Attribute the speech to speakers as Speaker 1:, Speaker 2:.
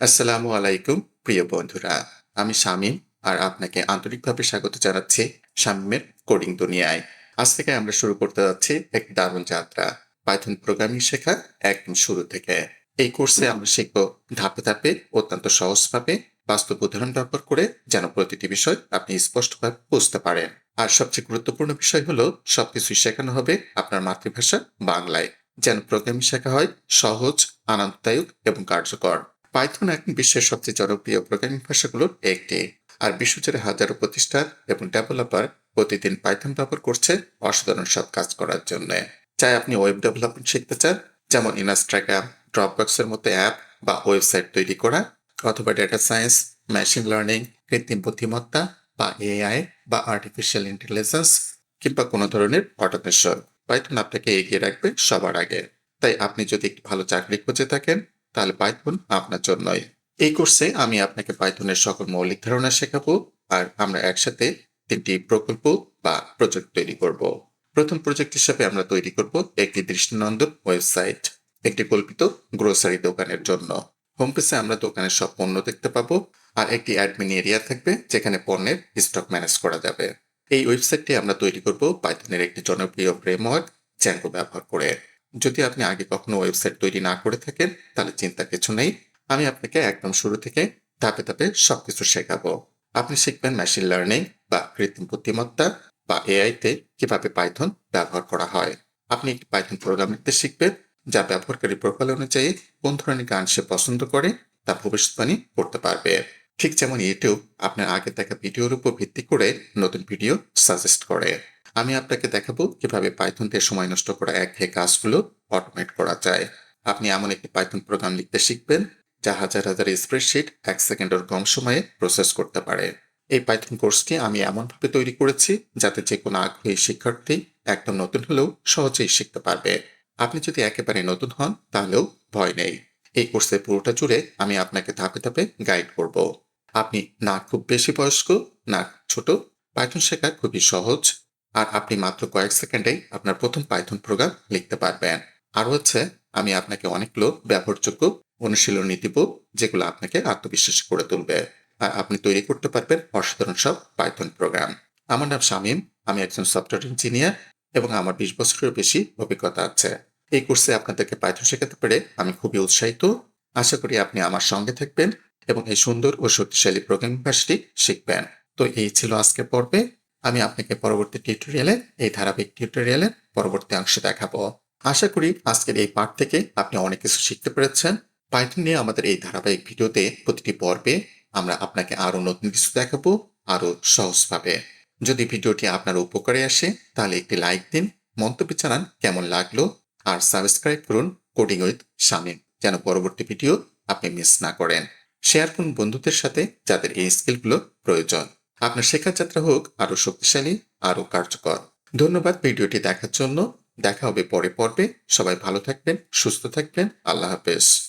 Speaker 1: আসসালামু আলাইকুম, প্রিয় বন্ধুরা। আমি শামীম, আর আপনাকে আন্তরিকভাবে স্বাগত জানাচ্ছি শামীমের কোডিং দুনিয়ায়। আজ থেকে আমরা শুরু করতে যাচ্ছি এক দারুণ যাত্রা। পাইথন প্রোগ্রামিং শেখা একদম শুরু থেকে। এই কোর্সে আমরা শিখব ধাপে ধাপে, অত্যন্ত সহজভাবে, বাস্তব উদাহরণ ব্যবহার করে যেন প্রতিটি বিষয় আপনি স্পষ্টভাবে বুঝতে পারেন। আর সবচেয়ে গুরুত্বপূর্ণ বিষয় হলো, সবকিছুই শেখানো হবে আপনার মাতৃভাষা বাংলায়। যেন প্রোগ্রামিং শেখা হয় সহজ, আনন্দদায়ক এবং কার্যকর। পাইথন এখন বিশ্বের সবচেয়ে জনপ্রিয় প্রোগ্রামিং ভাষাগুলোর একটি। আর বিশ্বজুড়ে হাজারো প্রতিষ্ঠান এবং ডেভেলপার প্রতিদিন পাইথন ব্যবহার করছে অসাধারণ সব কাজ করার জন্য। চাই আপনি ওয়েব ডেভেলপমেন্ট শিখতে চান, যেমন ইনস্টাগ্রাম ড্রপবক্সের মতো অ্যাপ বা ওয়েবসাইট তৈরি করা, অথবা ডেটা সায়েন্স মেশিন লার্নিং কৃত্রিম বুদ্ধিমত্তা বা এআই বা আর্টিফিশিয়াল ইন্টেলিজেন্স কিংবা কোনো ধরনের অটোমেশন পাইথন আপনাকে এগিয়ে রাখবে সবার আগে। তাই আপনি যদি একটি ভালো চাকরি খুঁজে থাকেন তাহলে পাইথন আপনার জন্যই। এই কোর্সে আমি আপনাকে পাইথনের সকল মৌলিক ধারণা শেখাবো আর আমরা একসাথে তিনটি প্রকল্প বা প্রজেক্ট তৈরি করব। প্রথম প্রজেক্ট হিসেবে আমরা তৈরি করব একটি দৃষ্টিনন্দন ওয়েবসাইট একটি কল্পিত গ্রোসারি দোকানের জন্য। হোম পেজে আমরা দোকানের সব পণ্য দেখতে পাবো আর একটি অ্যাডমিন এরিয়া থাকবে যেখানে পণ্যের স্টক ম্যানেজ করা যাবে। এই ওয়েবসাইটটি আমরা তৈরি করব পাইথনের একটি জনপ্রিয় ফ্রেমওয়ার্ক জ্যাঙ্গো ব্যবহার করে। যদি আপনি আগে কখনো ওয়েবসাইট তৈরি না করে থাকেন, তাহলে চিন্তা কিছু নেই। আমি আপনাকে একদম শুরু থেকে ধাপে ধাপে সবকিছু শেখাবো। আপনি শিখবেন মেশিন লার্নিং বা কৃত্রিম বুদ্ধিমত্তা বা এআইতে কীভাবে পাইথন ব্যবহার করা হয়। আপনি একটি পাইথন প্রোগ্রাম লিখতে শিখবেন, যা ব্যবহারকারী প্রোফাইল অনুযায়ী কোন ধরনের গান সে পছন্দ করে তা ভবিষ্যৎবাণী করতে পারবে। ঠিক যেমন ইউটিউব আপনার আগে দেখা ভিডিওর উপর ভিত্তি করে নতুন ভিডিও সাজেস্ট করে। আমি আপনাকে দেখাবো কীভাবে পাইথন দিয়ে সময় নষ্ট করা এক একঘেয়ে কাজগুলো অটোমেট করা যায়। আপনি এমন একটি পাইথন প্রোগ্রাম লিখতে শিখবেন, যা হাজার হাজার স্প্রেডশিট এক সেকেন্ডের কম সময়ে প্রসেস করতে পারে। এই পাইথন কোর্সটি আমি এমনভাবে তৈরি করেছি, যাতে যে কোনো আগ্রহী শিক্ষার্থী একদম নতুন হলেও সহজেই শিখতে পারবে। আপনি যদি একেবারে নতুন হন, তাহলেও ভয় নেই। এই কোর্সের পুরোটা জুড়ে আমি আপনাকে ধাপে ধাপে গাইড করব। আপনি না খুব বেশি বয়স্ক, না ছোট পাইথন শেখা খুবই সহজ। আর আপনি মাত্র কয়েক সেকেন্ডে আপনার প্রথম পাইথন প্রোগ্রাম লিখতে পারবেন। আর হচ্ছে, আমি আপনাকে অনেকগুলো ব্যবহারযোগ্য, অনুশীলনী দিব যেগুলো আপনাকে আত্মবিশ্বাসী করে তুলবে। আর আপনি তৈরি করতে পারবেন অসাধারণ সব পাইথন প্রোগ্রাম আমার নাম শামীম, আমি একজন সফটওয়্যার ইঞ্জিনিয়ার এবং আমার বিশ বছরের বেশি অভিজ্ঞতা আছে। এই কোর্সে আপনাদেরকে পাইথন শেখাতে পেরে আমি খুবই উৎসাহিত। আশা করি আপনি আমার সঙ্গে থাকবেন এবং এই সুন্দর ও শক্তিশালী প্রোগ্রামিং ভাষাটি শিখবেন। তো এই ছিল আজকের পর্বে। আমি আপনাকে পরবর্তী টিউটোরিয়ালে এই ধারাবাহিক টিউটোরিয়ালের পরবর্তী অংশে দেখাবো। আশা করি আজকের এই পাঠ থেকে আপনি অনেক কিছু শিখতে পেরেছেন। পাইথন নিয়ে আমাদের এই ধারাবাহিক ভিডিওতে প্রতিটি পর্বে আমরা আপনাকে আরও নতুন কিছু দেখাবো আরও সহজভাবে। যদি ভিডিওটি আপনার উপকারে আসে, তাহলে একটি লাইক দিন, মন্তব্য জানান কেমন লাগল, আর সাবস্ক্রাইব করুন কোডিং উইথ শামীম যেন পরবর্তী ভিডিও আপনি মিস না করেন। শেয়ার করুন বন্ধুদের সাথে যাদের এই স্কিলগুলো প্রয়োজন। আপনার শেখার যাত্রা হোক আরও শক্তিশালী আরও কার্যকর। ধন্যবাদ ভিডিওটি দেখার জন্য। দেখা হবে পরে পর্বে। সবাই ভালো থাকবেন, সুস্থ থাকবেন। আল্লাহ হাফেজ।